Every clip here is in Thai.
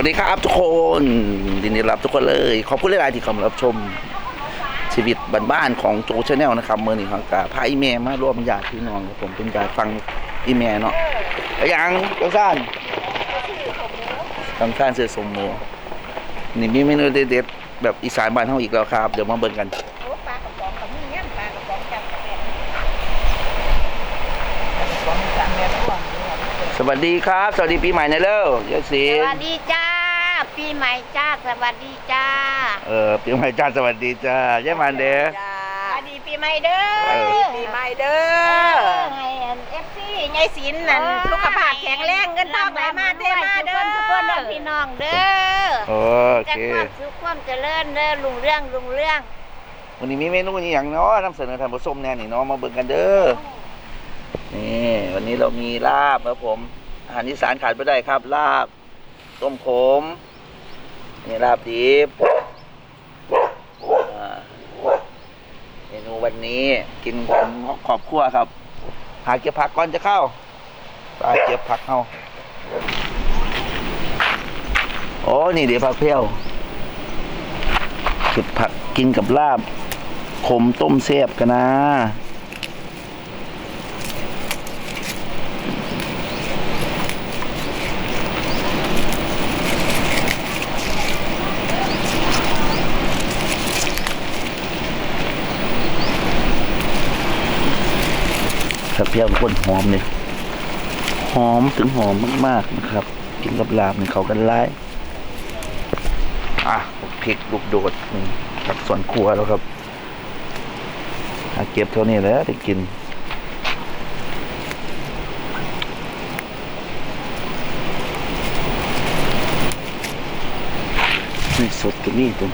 วัสดีครับทุกคนยินดีรับทุกคนเลย ขอบคุณหลายๆที่เข้ามารับชมชีวิตบ้านๆของโจชาแนลนะครับเมื่อนี้ครับกับพาอีเมมาร่วมญาติพี่น้องครับผมเป็นการฟังอีเมเนาะแล้วยังกังซ่านกังซ่านเสือสมโมนี่มีเมนูเด็ดๆแบบอีสานบ้านเฮาอีกแล้วครับ เดี๋ยวมาเบิ่งกันกันสวัสดีครับ สวัสดีปีใหม่นะเร็วยายศรีสวัสดีจ้า ปีใหม่จ้า สวัสดีจ้า เออปีใหม่จ้าสวัสดีจ้ายายมันเด้อ สวัสดีปีใหม่เด้อเออปีใหม่เด้อให้เอฟซีไงสินนั่นสุขภาพแข็งแรงเงินทองไหลมาเทมาเด้อทุกคนเด้อพี่น้องเด้อโอจะเคความสุขความเจริญเด้อลุงเรื่องลุงเรื่องวันนี้มีเมนูอหย่างเนาะนำเสนอท่านผู้ชมแน่นี่เนาะมาเบิ่งกันเด้อนี่วันนี้เรามีลาบครับผมอาหารอีสานขาดไม่ได้ครับลาบต้มขม นี่ลาบดิบเมนูวันนี้กินกันขอบครัวครับ หาเก็บผักก่อนจะเข้าไปเก็บผักเขาโอ้นี่เดี๋ยวผักเพี้ยวเก็บผักกินกับลาบขมต้มเสียบกันนะ กระเทียมข้นหอมเนี่ยหอมถึงหอมมาก ๆนะครับ กินกับลาบเนี่ยเขากันไล่อะพริกลูกโดดนี่ครับส่วนครัวแล้วครับหาเก็บเท่านี้แล้วได้กินนี่สดก็มีตัว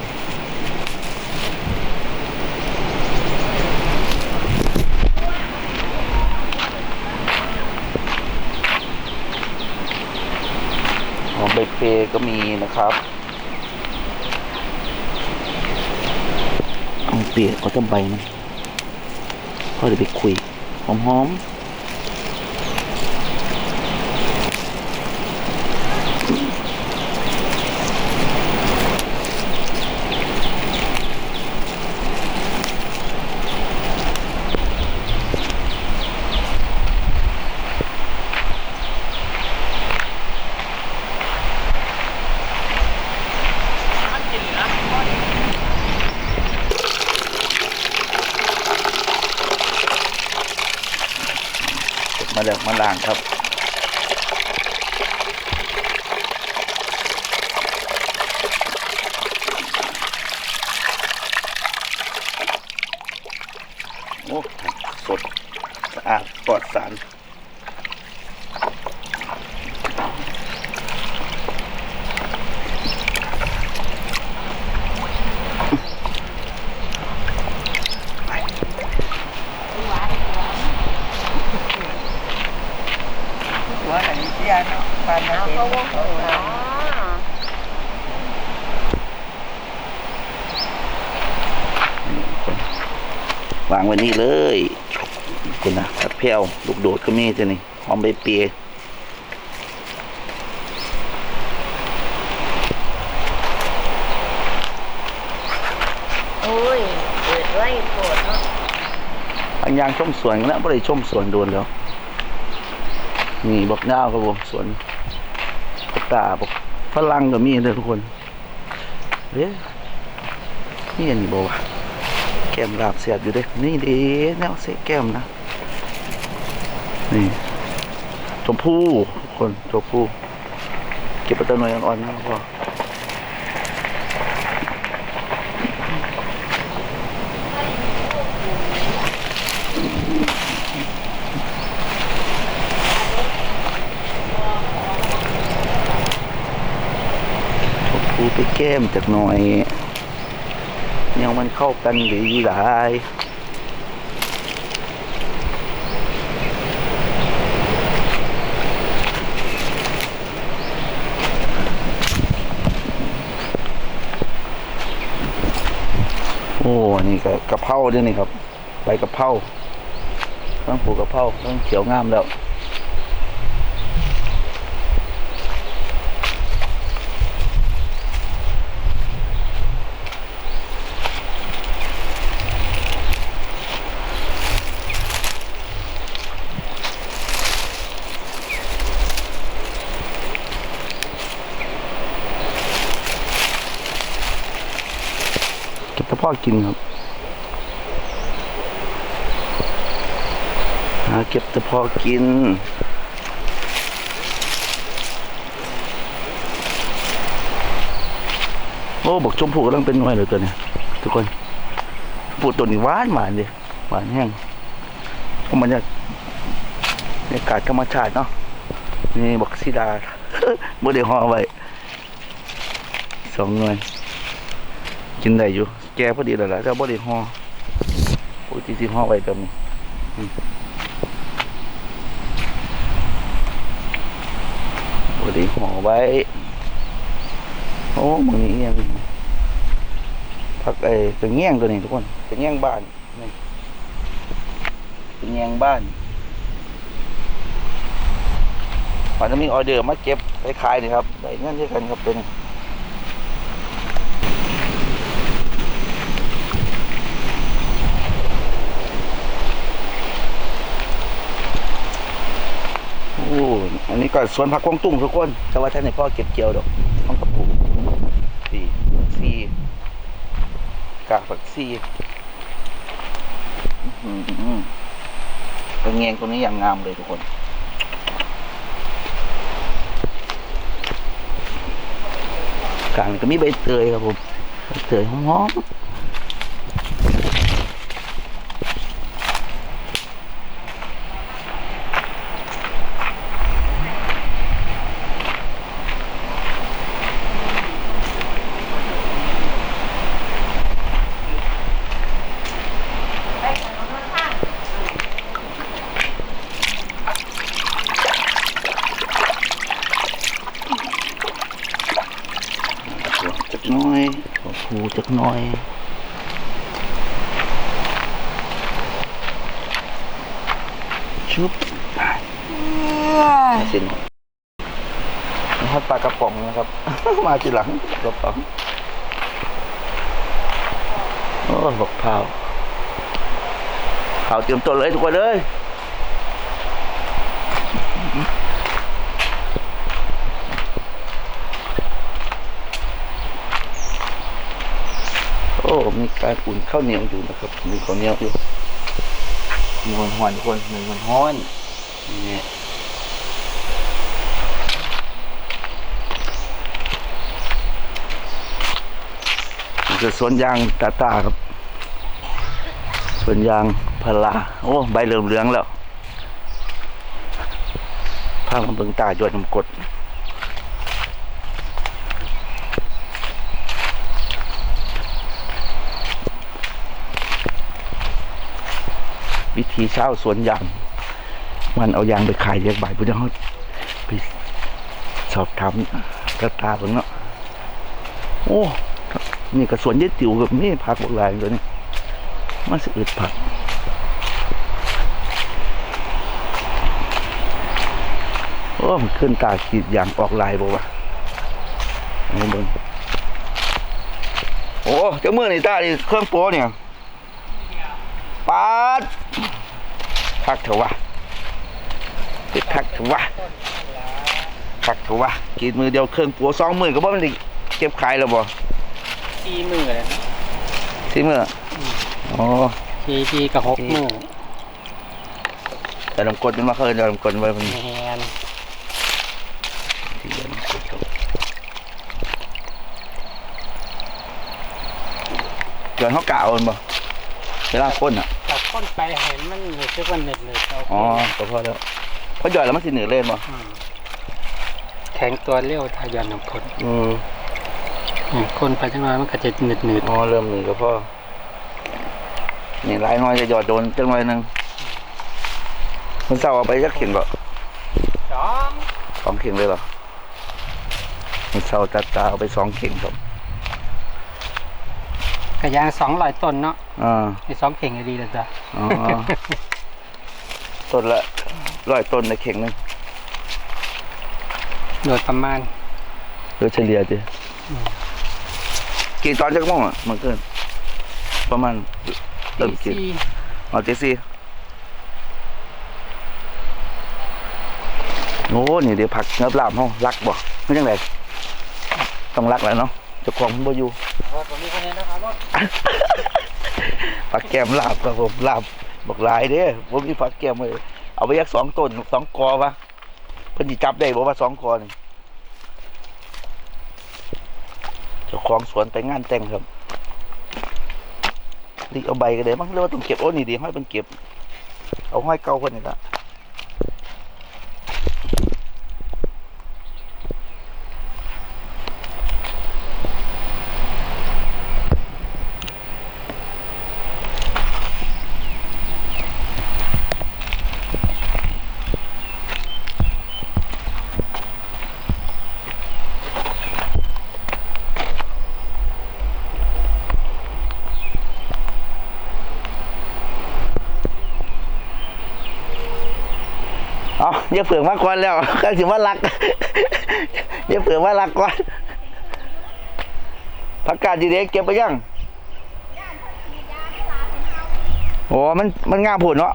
หอมใบ เฟก็มีนะครับเอาเปียกเอาจะใบนะพ่อเดี๋ยวไปคุย หอมๆอมมาแล้วมาล้าง ครับ โอ้สด สะอาดปลอดสาร หัวไหนเสี ยเนาะปานนั้นเอาเองก็วงหัววางไว้นี่เลยคุณนะผัดเพี้ยวลูกโดดก็มีจ้ะนี่หอมใบเปียโอ้ยเปิดไว้โปรดเนาะบางอย่างชมสวนกันแล้วไม่ได้ชมสวนโดนแล้ว นี่บอกเงาวครับผมสวนกตาบอกฝรั่งก็มีเลยทุกคนเอ๊ะนี่อันนี้บอกว่าแก้มลาบเสียบอยู่เด้นี่เด้แนวเสแก้มนะ นี่ชมพู่คนชมพู่เก็บไปตัวหน่อยอ่อนๆนะพ่อ ชมพูไป แก้มจากหน่อยยังมันเข้ากันดีหลายโอ้นี่ก็กะเพราด้วยนี่ครับใบกะเพราต้องปลูกกะเพราต้องเขียวงามแล้ว อ พ่อกินครับหาเก็บแต่พอกินโอ้บอกชมพูกำลังเป็นหน่วยเลยตัวเนี้ยทุกคนชมพูตัวนี้หวานหวานเลยหวานแห้งเพราะมันจะบรรยากาศธรรมชาติเนาะนี่บอกสีดาบ่ได้ห่อไว้สองหน่วยกินได้อยู่ แกพอดีแล้วล่ะแต่บ่ได้ห่อปกติสิห่อไว้แบบนี้อืมบ่ได้ห่อไว้โอ้มึงนี่ยังพักไอ้กระเงี้ยงตัวนี้ทุกคนกระเงี้ยงบ้านนี่กระเงี้ยงบ้านมันจะมีออเดอร์มาเก็บไปขายนี่ครับได้เงินด้วยกันครับเป็น อ้อันนี้ก็สวนผักกวางตุ้งทุกคนแต่ว่าท่านในพ่อเก็บเกี่ยวดอกต้องกับปลูกสี่สี่กากผักสี่เป็นเงงตรงนี้อย่างงามเลยทุกคนกลางก็มีใบเตยครับผมใบเตยหอมๆจักหน้อยขอคูจักหน้อย ชุบสินนี่ครับปลากระป๋องนะครับ มาทีหลังกระป๋องโอ้บอกข้าวข้าวเตรียมตัวเลยทุกคนเลยโอ้ มีการอุ่นข้าวเหนียวอยู่นะครับ มีข้าวเหนียวอยู่มีคนหอนทุกคนมีคนห้อนนี่ คือสวนยางตาตาครับสวนยางพาราโอ้ใบเหลืองเหลืองๆแล้วพามาเบิ่งตาหยดน้ำกดวิธีเช่าสวนยาง มันเอายางไปขายเรียกบ่ายพุทธฮอดไปสอบถามกระตาเบิ่งเนาะโอ้ นี่ก็สวนยายติ๋วกับนี่ผักบักหลายเลยนี่มันสะอึดผักโอ้มันขึ้นตาขีดอย่างออกลายบ่วะเอาเบิ่งโอ้เจ้ามือในตาดิเครื่องโป้เนี่ยปาดคักเถอะวะติดคักเถอะวะคักเถอะวะกินมือเดียวเครื่องโป้สองมือก็บ่มันได้เก็บขายแล้วบ่ ทีมือเลยนะสิมืออ๋อทีทีกับหกมือแต่ลำกดมันมาเคยเดี๋ยวลำกดไว้เพิ่นแมนที่เดี๋ยวลำกดครับเกินเขากะเอามันบ่เวลาพ่นอะจับก้นไปเห็นมันเหนือเชื่อวันเหน็ดเลยเอาอ๋อก็พอแล้วเพราะหย่อยแล้วมันสิเหนือเล่นบ่มแข็งตัวเลี้ยวทายานน้ำคนอืมอืม คนไปจังน้อยมันก็จะหนืดหนืดอ๋อเริ่มเหนือก็พอนี่ลายน้อยจะหยอดโดนจังหน่อยหนึงมันเศร้าเอาไปจักเข่งบ่สองสองเข่งเลยเหรอมันเศร้าตาตาเอาไปสองเข่งครับกระยางสองร้อยต้นเนาะอ่าไอ้สองเข่งก็ดีแล้วจ้ะอ๋อต้นละร้อยต้นในเข่งหนึงโดยประมาณโดยเฉลี่ยจีอื มกี่ตอนจักโมงอะมันเกินประมาณเริ่มกินสี่อ๋อเจซี่โอ้นี่เดี๋ยวผักเงือบลามห้องรักบ่ไม่จังไรต้องรักแหล้วเนาะเจะของมันบ่อยู่เอรถตรงนี้คนนี้นะครับรถผักแก้มลาบครับผมลาบบอกหลายเด้อผมมีผักแก้มเลยเอาไปยักสองต้นสองกอวะเพิ่นสิจับได้บอกว่าสองกอนี่ เจ้าของสวนไปงานแต่งครับนี่เอาใบกันเด้มั้งเรียกว่าต้องเก็บโอ้นี่ดีห้อยเป็นเก็บ เอาห้อยเก่าคนนี่ละเอย่าเผื่อมาก่อนแล้วก็ถือว่ารักอย่าเผื่อว่ารักก่อนผักกาดดีเด็กเก็บไปยังโอ้มันมันงามผุนเนาะ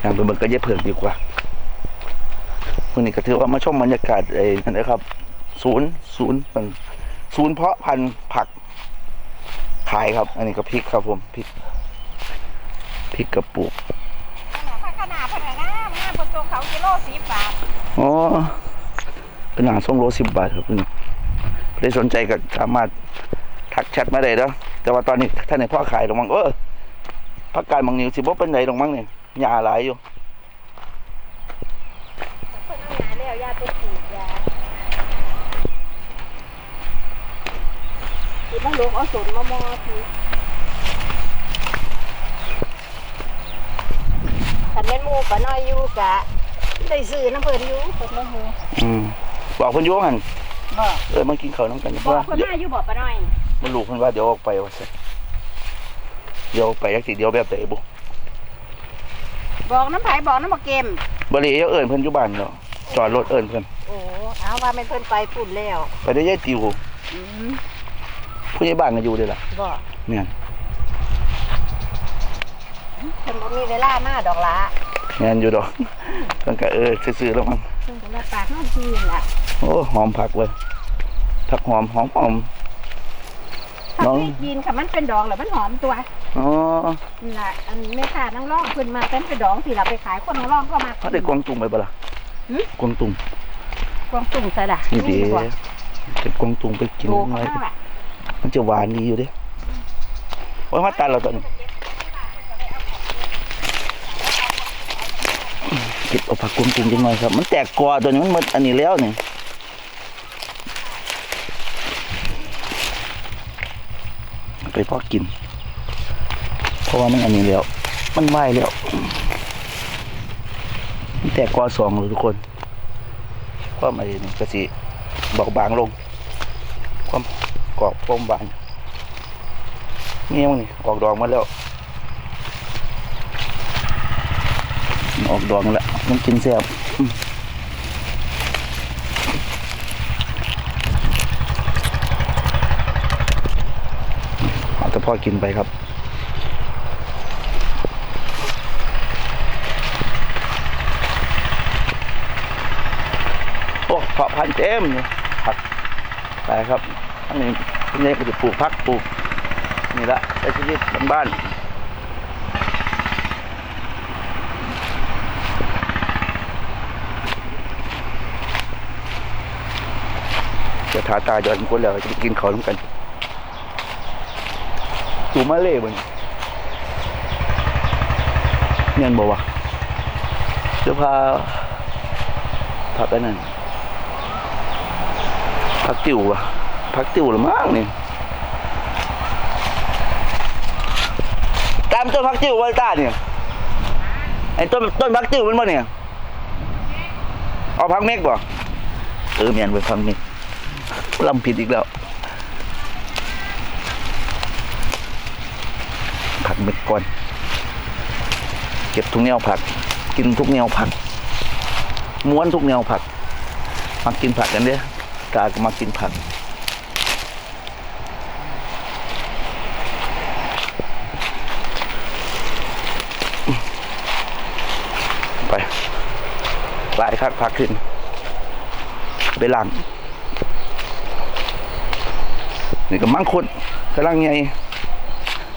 อย่างไปเบิ่งก็อย่าเผื่อดีกว่าวันนี้ก็ถือว่ามาชมบรรยากาศไอ้นั่นนะครับ ศูนย์ศูนย์เป็นศูนย์เพาะพันธุ์ผัก ขายครับ อันนี้ก็พริกครับผมพริกพริกกระปุกพัฒนาพัฒนาหน้าคนตรงเขากิโลสิบบาทอ๋อเป็นหนังส่งโลสิบบาทครับคุณใครสนใจก็สามารถทักแชทมาได้แล้วแต่ว่าตอนนี้ท่านในพ่อขายตรงมังเออพักการบางนิ้วสิบ่เป็นไหนตรงมังเนี่ยยาหลายอยู่ เพิ่นเอาหนาแล้วยาตัวฉีดยา ฉีดมันหลงเอาสนมามอทีคันแม่นหมูปะน้อยอยู่กะได้ซื้อน้ำเพิ่นอยู่เพิ่นมาหูอืมบอกเพิ่นอยู่ว่าหั่นบ่เออมากินข้าวน้ำกันบ่ว่าเพิ่นมาอยู่บ่ปะน้อยมันลูกเพิ่นว่าเดี๋ยวออกไปว่าซั่นเดี๋ยวออกไปจักสิเดี๋ยวแบบไหนบุบอกน้ำไผบอกน้ำบ่เกมบ่ได้เอิ้นเพิ่นอยู่บ้านเนาะจอดรถเอิ้นเพิ่นโอ้เอาว่าแม่นเพิ่นไปพุ่นแล้วไปได้ยายติวอืม ผู้ใหญ่บ้านก็อยู่เด้อล่ะบ่แม่นเพิ่นบ่มีเวลามาดอกละแม่นอยู่ดอกเพิ่นก็เออซื่อๆแล้วมั้งเพิ่นก็รับปากน้องทีนล่ะโอ้หอมผักเว้ยผักหอมหอมหอม ถ้าน้อง ไม่กินค่ะมันเป็นดองแล้วมันหอมตัวอ๋อนี่ล่ะอันแม่ค้านั่งร่องเพิ่นมาเป็นเป็นดองสิล่ะไปขายคนนั่งร่องก็มา เขาได้กวางตุงไปบ่ล่ะหึ กวางตุงกวางตุ่งใส่ล่ะนี่ดีบ่เก็บกวางตุงไปกินโลหน่อยข้างล่ะ มันจะหวานดีอยู่ด้โอ้ยมาตัดเราตอนนี้เก็บเอาผักกวางตุงจังหน่อยครับ มันแตกกอตัวนี้มันหมดอันนี้แล้วนี่ไปพอกิน เพราะว่ามันอันนี้แล้ว มันไหวแล้ว มันแตกกอสองเลยทุกคนความไอ้นี่ก็สิเบาบางลง ความ กรอบคมหวานนี่มันนี่ออกดอกมาแล้ว ออกดอกแล้วมันกินแซ่บเอาแต่พอกินไปครับโอ้พาะพันเต็มเลยผักไปครับ อันนี้คุณยายก็จะปลูกพักปลูกนี่ละใช้ชีวิตบ้านจะทาตาจอนคนแล้วจะกินเขาวร่วมกันตูมาเล่บนเนียนบอกว่าเสื้อผ้าผักอันนั้นผักติ๋วอะ ผักติ๋วหรือมั้งนี่ตามต้นพักจิ้ววัลตาเนี่ยไอ้ต้นต้นพักจิ้วมันบ่เนี่ยเอาพักเมกบ่เออเมียนไปพักเมกลำผิดอีกแล้วผักเม็กก่อน เก็บทุกแนวผัก กินทุกแนวผัก ม้วนทุกแนวผัก มากินผักกันเด้อตาก็มากินผัก หลายคักพักขึ้น ไปหลังนี่ก็มังคุดกำลังไง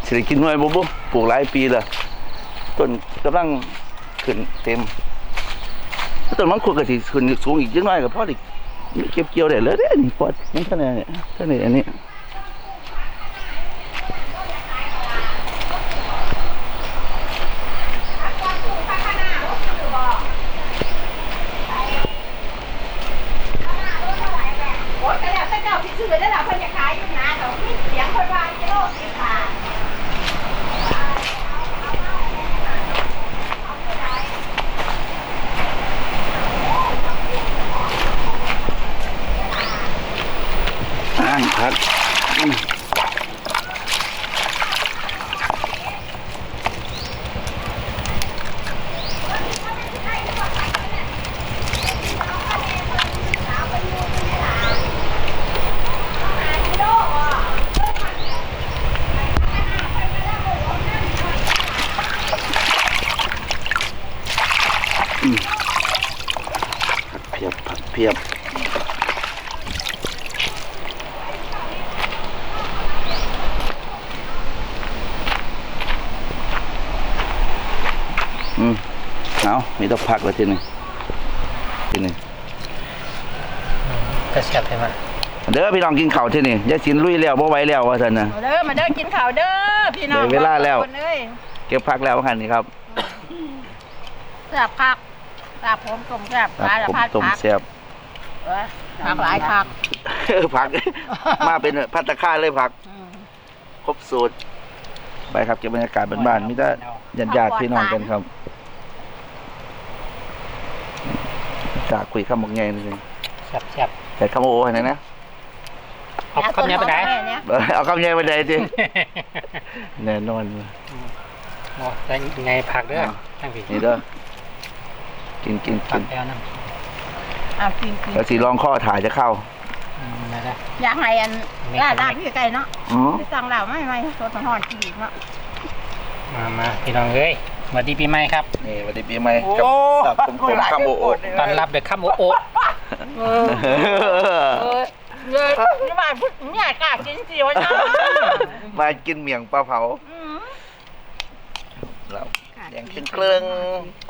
สิได้กินหน่วยบุบุปลูกหลายปีละต้นกำลังขึ้นเต็มต้นมังคุดก็สิขึ้นสูงอีกจังน้อยก็พอไดิมีเก็บเกี่ยวได้เลยเด้นี่พอนี่เท่านี้เนี่ยเท่านี้อันนี้ โอ้ยแต่แล้วแต่เจ้าที่ซื้อได้แล้วเพิ่นจะขายอยู่นะแต่มีเสียงคนว่ากิโลสิบบาท อ่างพักอืมผักเพียบผักเพียบอืมเอามีต้องพักแล้วทีหนึงทีหนึงก็แซ่บใช่ไหมเด้อพี่น้องกินข้าวทีนี่ยายสินลุยแล้วบ่ไหวแล้วว่าซั่นน่ะมาเด้อมาเด้อกินข้าวเด้อพี่น้องได้เวลาแล้วคนเอ้ยเก็บพักแล้วว่าคั่นนี่ครับแซ่บคัก แซ่บผมต้มแซ่บครับสารผมพัดต้มผักแซ่บเออผักหลายผักพัก มาเป็นพัตตาคารเลยพักอืมครบสูตร ไปครับเก็บบรรยากาศบ้านๆมีแต่ญาติๆพี่น้องกันครับจากคุยคำบอกไงนี่สิแซ่บแซ่บแต่คำโอ้ให้หน่อยนะเอาคำนี้ไปไหนแม่เนี่ยเออเอาคำไงไปไหนจิแน่นอนโอ้แต่ไงผักเด้อทั้งผีนี่เด้อ กินกินผักิกนแล้วนะเอากินกินแล้วสีรองข้อถ่ายจะเข้า อืมนั่นแหละอยากให้อันไม่ลาดไม่ลาดพี่ไก่เนาะอ๋อ ไปสั่งเหล้าไม่ไม่สดหอนกินอีกเนาะมามาพี่น้องเอ้ยสวัสดีปีใหม่ครับ นี่วันนี้ปีใหม่กับตับผมผมคำโอโอตอนรับเด็กข้ามโอโอเออเออเลยนี่บ้านพูดเนี่ยกล้ากินสิวะเนาะมากินเมี่ยงปลาเผาอืมเรา แดงเครื่อง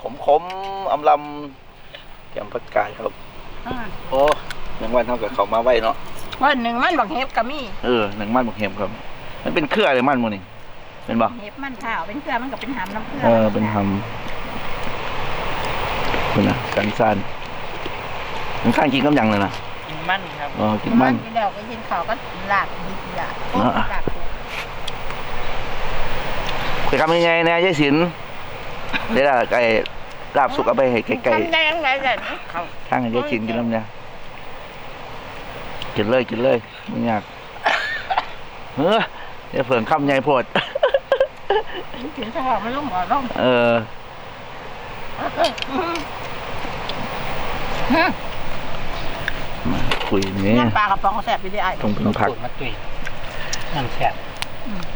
ขมขมๆอำลำแกมผักกาดครับ อ่าโอ้หนึ่งวันเท่ากับเขามาไว้เนาะ วันหนึ่งมันบอกเห็บกับมี่เออหนึ่งมันบักเห็มครับ มันเป็นเครือเลยมันหมูนี่เป็นบ่เห็บมันข้าวเป็นเครือมันก็เป็นหามน้ำเครือเออ เป็นทำคุณนะสันสันมันข้างกินกับหยังเลยนะมันครับ อ๋อกินมันกินแล้วก็กินข้าวก็ลาดดีลาดโอ้เนาะลาดไปทำยังไงเนี่ยยายสิน เดี๋ยวไก่ลาบสุกเอาไปให้ไก่ทำได้ยังไงล่ะนี่เขาๆข้างให้ยายสินกินน้ำเนี่ยกินเลยกินเลยไม่ยากเฮ้อเดี๋ยวเผื่อคำใหญ่โพดกินข้าวมันลงหมอลงเออมาคุยนี่น้ำปลากระป๋องแสบไปได้ไอ้ตรงเป็นผักสูตรมาตุยน้ำแซ่บ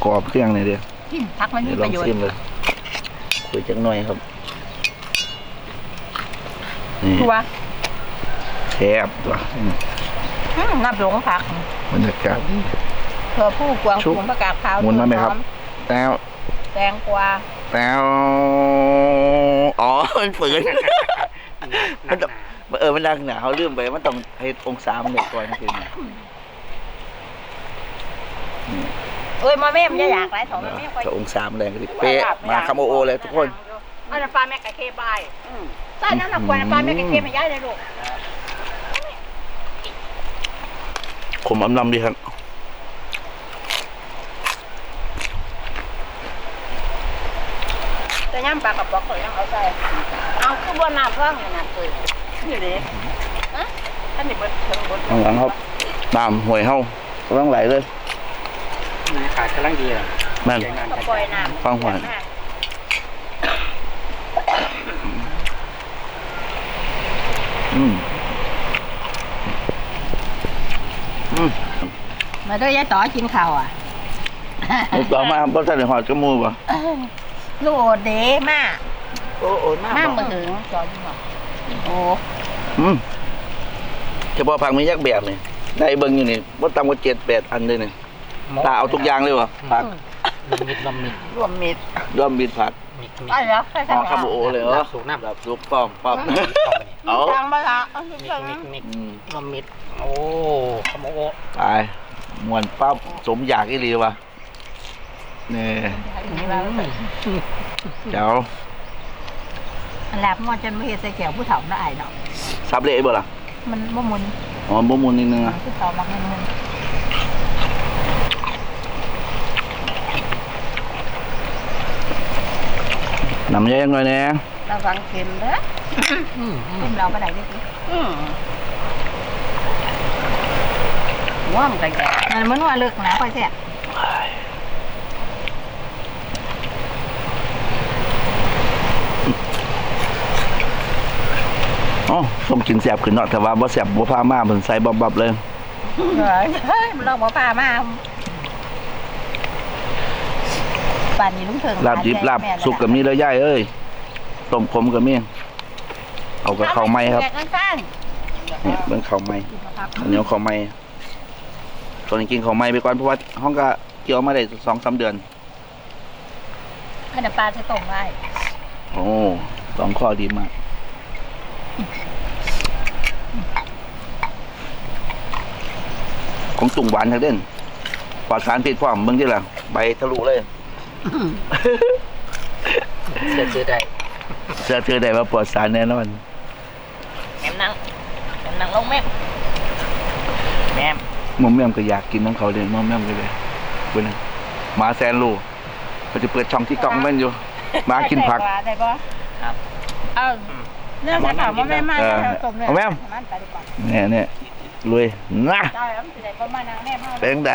กรอบเครื่องเลยเดียวกินผักมันมีเดี๋ยวลปองระโยชชิมน์ เลยคุยจักหน่อยครับนี่ตัวแซ่บตัวอืมอืมน้ำหลงผักบรรยากาศเพื่อผู้กวางชุบสูงประกาศขาวหมุนมาไหมครับอแล้วแตงกวาแล้วอ๋อ มันฝืน มันต้องเออ มันดังหนาเขาลืมไป มันต้องให้องศามันเด็กก่อนจริง เอ้ยมาแม่มันจะอยากไรถอดมาแม่ไปถ้าองศามันแรงก็ดิเป๊ะมาคำโอโอเลยทุกคนเอาน้ำปลาแม่กะเคบายใต้น้ำหนักกว่าน้ำปลาแม่กะเคมาย้ายเลยลูกขมอำลำดีครับแต่ย่ำปลากระป๋องเขายังเอาใส่เอาคือบนน้ำเพิ่งน้ำเกลือนี่เลยฮะท่านนี่เบิดเชิงบนข้างหลังครับตามหวยเฮาก็ต้องไหลเลย ขาดกำลังดีเลยนั่น เสียงงานก็ปล่อยน้ำฟังหวาน อืมอืมมาด้วยยายต่อกินข้าวอะเอาต่อมาบ่ทันได้หอดกระมูบ่ลูกโอดเดมาโอ้โอ้มาเมืองจอดอยู่บ่โอ้อืมเฉพาะผักมียักแบบนี่ได้เบิ่งอยู่นี่บ่ต่ำกว่า7 8อันเลยนี่ ตาเอาทุกอย่างเลยวะผักลมมิดลมมิดรวมมิตรรวมมิตรผักมิดมิดได้แล้วใครอ๋อทำคาโบโอเลยเหรอสูงน้ำแบบลูกป้อมป้อมเอาทางบ้านละเอามิดจังมิดมิดอืมลมมิดโอ้ขโมโอตายมวนปั๊บสมอยากอีหลีวะนี่เจ้าอันแรกมันจะไม่เห็นใส่แก้วผู้เฒ่าน่าอายเนาะซับเละบ่ล่ะมันบ่มุนอ๋อบ่มุนนิดนึงอะผู้เฒ่ามักมุนน้ำเยอะยังไงเนี่ยระวังเข็มเด้ออืมอืมเข็มเราไปไหนได้สิอืมว่ามกันแกมันมันว่าเลิกนะค่อยแท้อ๋อส้มกินแสบขึ้นเนาะแต่ว่าบ่แสบบ่พามาเพิ่นใส่บับๆเลยเฮ้ยมันลองบ่พามา ป่านนี้ลุงเถิงลาบดิบลาบสุกก็มีเลยยายเอ้ยต้มขมก็มีเอากับข้าวไหม้ครับแกงข้างเนี่ยเบิ่งข้าวไหม้ๆครับอันนี้ข้าวไหม้ตอนนี้กินข้าวไหม้ไปก่อนเพราะว่าห้องก็เกี่ยวมาได้2-3เดือนให้น้ำปลาจะต้มไว้โอ้สองข้อดีมากของตุ่งหวานทักเด่นปลอดสารพิษความเบิ่งที่ละใบทะลุเลย เสื้อซื้อได้เสื้อเธอได้ว่าปลอดสารแน่นอนแม่นั่งแม่นั่งลงแม่แม่มอมแม่มก็อยากกินน้ำเขาเลยมอมแม่มก็เลยเว้ยนะหมาแซนลูก็จะเปิดช่องที่กล่องแม่นอยู่หมากินผักได้ปะครับเอาเนื่องจากถามว่าแม่มาเออต้มเนี่ยเอาแม่มมันไปดีกว่าเนี่ยเนี่ยลุยนะได้แล้วมันจะได้ประมาณนั้นแม่มาเป็นไง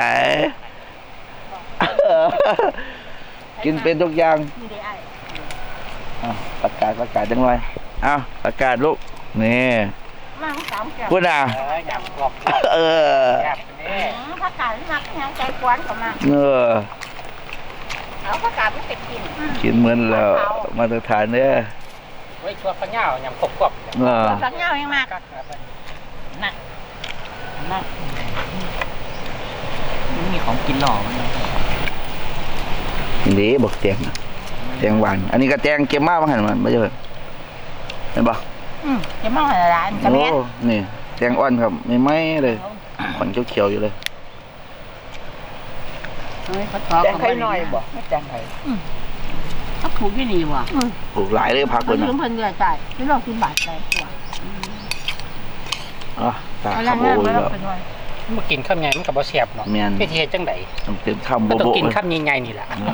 กินเป็นทุกอย่างมีได้ไอ้อ้าวประกาศประกาศจังเลยอ้าวประกาศลูกนี่มาสามแก้วพูดอะเอออยากบอกเอออยากนี่ผักกาดมักยังใจกวนเข้ามาเออเอาผักกาดไปกินกินเหมือนแล้วมาตรฐานเนี่ยไว้ชวนข้าวเหนียวยำกบกบเออสักเงายังมากน่ะน่ะมีของกินหล่อมัน นี่บอกแตงน่ะแตงหวาน อันนี้ก็แตงเก็บมากมาหันมันไม่ใช่เหรอเห็นปะอืมจะมองอะไรร้านจะโอ้แม่นนี่แตงอ่อนครับไม่ไหม้เลยขนเขียวๆอยู่เลยเฮ้ยเขาทอแจงไข่หน่อยบ่ไม่แจงไข่เขาผูกที่นี่ว่ะปลูกหลายเลยพักเพิ่เลยนนะเพิ่นเดือดใจไม่ลองกินบาทใจกว่าอะตาเอาขัละบแม่โอ้ยมาแล้เราวเป็นวัน มากินข้าวใหญ่มันกับบ่แซ่บเนาะแม่นไปเทียจังไดเต็มข้ามมันโบต้องโบกินข้าวใหญ่ๆนี่แหละเอ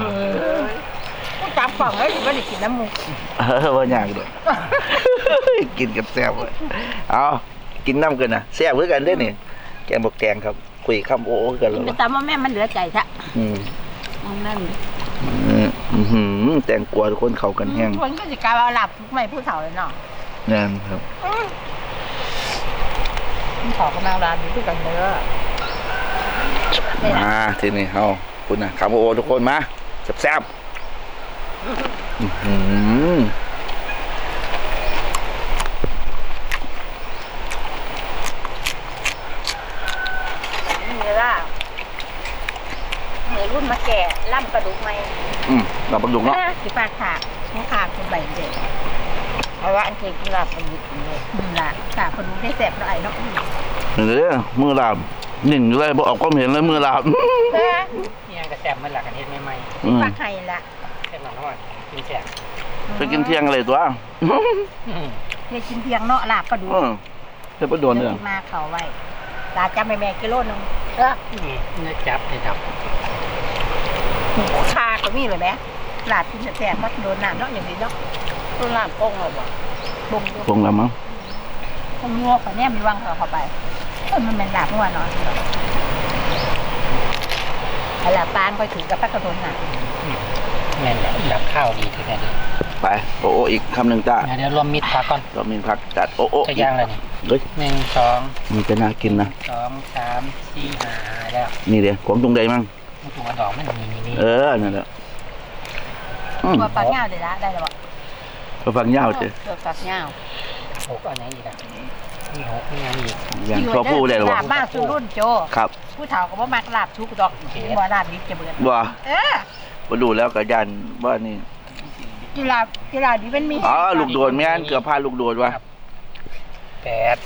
อกูจับกล่องแล้วไม่ได้กินน้ำมูกเออว่ายากเลย กินกับแซ่บเลยเอากินน้ำกันนะแซ่บเหมือนกันเด้อนี่แกงบอกแกงครับคุยคำโอ้กันกิเลนยไปตามว่าแม่มันเหลือใจซะอืมมันนั่นอืมอื้อหือแตงกวาทุกคนเข้ากันแห้งคนก็จะกลายว่าหลับไม่ผู้เฒ่าเลยเนาะแน่นครับ ผู้เฒ่ากำลังร้านอยู่ด้วยกันเด้อมาทีนี้เฮาคุณนะคำโอ้ทุกคนมาแซ่บๆอื้อหือนี่ล่ะเหมือนรุ่นมาแก่ล่ำกระดูกไหมอืมเราบักดุกเนาะสิปากขาดนี่ขาดเป็นใบเด็ก เพราะว่าอันเคยกินลาบเป็นยุคเลยนี่ล่ะขาดกระดูกได้แสบหน่อยเนาะเด้อมือลาบหนึ่งอยู่เลยบอกออกความเห็นเลยมือลาบเด้อนี่ยังกระแซ่บมันหลักกันเฮ็ดใหม่อืมปากไข่ละๆแซ่บหน่อยๆกินแซ่บไปกินเที่ยงอะไรตัวอืมเคยกินเพียงเนาะลาบกระดูกอืมเดี๋ยวไปโดนเนี่ยมาเขาไว้ลาบจำแม่แม่กิโลนึงเออนี่เนื้อจับเลยครับหมูชาก็มีเลยไหมลาบกินแสบมักโดนน้ำเนาะอย่างนี้เนาะต้นลาบโป่งเราบ่บ่งคงแล้วมั้งคงงัวเขาเนี่ยมีวังเขาเข้าไปเออมันเป็นลาบงัวเนาะไอ้ลาบปานก็ถือกับพักกระโดนน่ะแม่นแล้วดับข้าวดีทีเดียวไปโอโออีกคำหนึ่งจ้าเดี๋ยวรวมมิตรพักก่อนเรามีผักจัดโอโอจะอีกย่างอะไรนี่เฮ้ยหนึ่งสองมันจะน่ากินนะสองสามสี่ห้าแล้วนี่เดี๋ยวของตรงใดมั่งมันถูกกระดอกมันมีนี่นี่เออนั่นแหละอืม ตัวปลาเงาได้ละได้แล้วบ่ไปฟังยาวเจ้ตัวปลาเงาหกอันไหนอีกอะมีหกมีอันอีกอย่างทั่วผู้เลยเหรอลาบมากสุรุ่นโจครับ ผู้เฒ่าก็บ่มักลาบชุกดอกบ่ลาบดิบจะเบิดว่าเออบ่ดูแล้วก็ยันว่านี่กีฬากีฬาดิบมันมีอ๋อลูกโดดแม่นเกือบพลาดลูกโดดว่ะแปด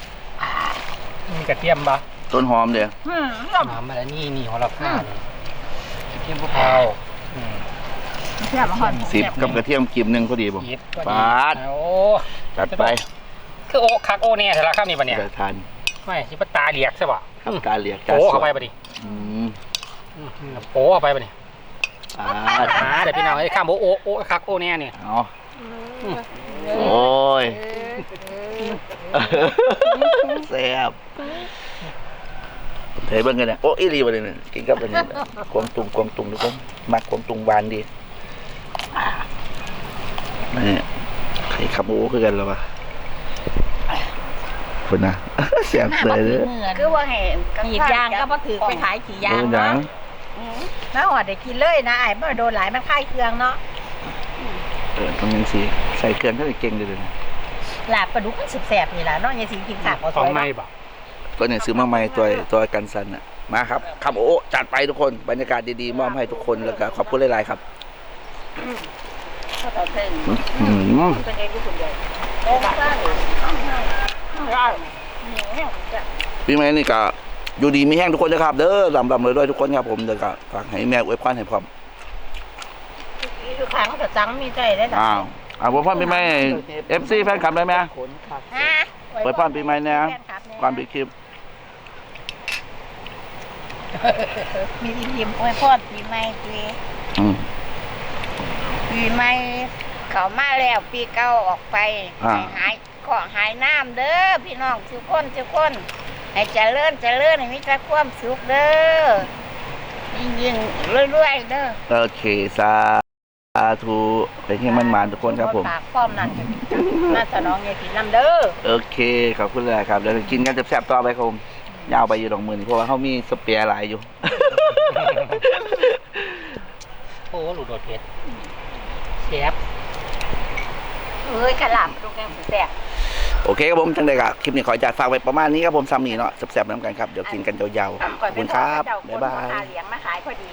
มีกระเทียมปะต้นหอมเด้ออืมหอมมาแล้วนี่นี่ของเราผ้านี่กระเทียมพวกเรา อืมเสียบหอนสิบกับกระเทียมกิมหนึงพอดีบ่ยิบก็ปาดโอ้จัดไป คือโอคักโอเนี่ยแต่ละครับนี่ปะเนี่ยจะทานไม่ชิปตาเหลียกใช่ปะครับตาเหลียกโป้เข้าไปปะดิอืมอืมโป้เข้าไปปะเนี่ยอ่าอ่าเดี๋ยวพี่น้องไอ้ข้ามโอโอโอคักโอเนี่ยเนี่ยเอาโอ้ยแซ่บเฮ้ยเบิ่งกันนะโอ้อีหลีบ่ได้นี่กินกับอันนี้แหละกวางตุงกวางตุงทุกคนมักกวางตุงหวานดีอ่า นี่ไข่ขับโอ้คือกันแล้ววะคนนะแซ่บเลยเด้อคือว่าให้ขีดยางก็บ่ถือไปขายขีดยางเบิ่งหยังน้าหอดได้กินเลยนะไอ้บ่โดนหลายมันคายเครื่องเนาะเออต้องยังสิใส่เครื่องเท่าไหร่เก่งเลยเด้อลาบปลาดุกมันแสบๆนี่ล่ะเนาะยายสิกินขาบเอาขสองวยไม่เนาะปะก็เนี่ยซื้อมาใหม่ตัวตัวกันสันอะมาครับคำโอ้จัดไปทุกคนบรรยากาศดีๆมอบให้ทุกคนแล้วก็ขอบคุณหลายๆครับเขาเพิ่ง อืมเป็นเองที่คุณใหญ่เออบ้านได้พี่แม่นี่ก็อยู่ดีมีแห้งทุกคนนะครับ เด้อลำลำเลยด้วยทุกคนครับผมเดี๋ยวก็ฝากให้แม่อวยพรให้พร้อมคือขางเขาจะจังมีใจได้แต่อ้าวอ่าอวยพรพี่แม่เอฟซีแฟนคลับได้ไหมขนครับฮะอวยพรปีใหม่นะความปีคลิปมีทีมอวยพรปีใหม่ปีอืม ปีใหม่เขามาแล้วปีเก่าออกไปอ่า ให้หายขอหายน้ำเด้อพี่น้องทุกคนทุกคนให้เจริญเจริญให้มีแต่ความสุขเด้อยิ่งยิ่งๆเรื่อยๆเด้อโอเคสาธุไปที่มันมานๆทุกคนครับผม ปากป้อมนั่นน่าจะน้องยายกินน้ำเด้อโอเคขอบคุณเลยครับเดี๋ยวกินกันแซ่บๆต่อไปครับผมยาวไปอยู่ดอกมือนี่เพราะว่าเขามีสเปียร์หลายอยู่ โอ้หลุดโดดเพชร เชฟเอ้ยขลับลูกแกงแสบโอเคครับผมจังใดกับคลิปนี้ขอจัดฝากไว้ประมาณนี้ครับผมซ้ำนี่เนาะแซ่บๆน้ำกันครับ เดี๋ยวกินกันยาวๆขอบคุณครับ บ๊ายบายเลี้ยงมาขายพอดี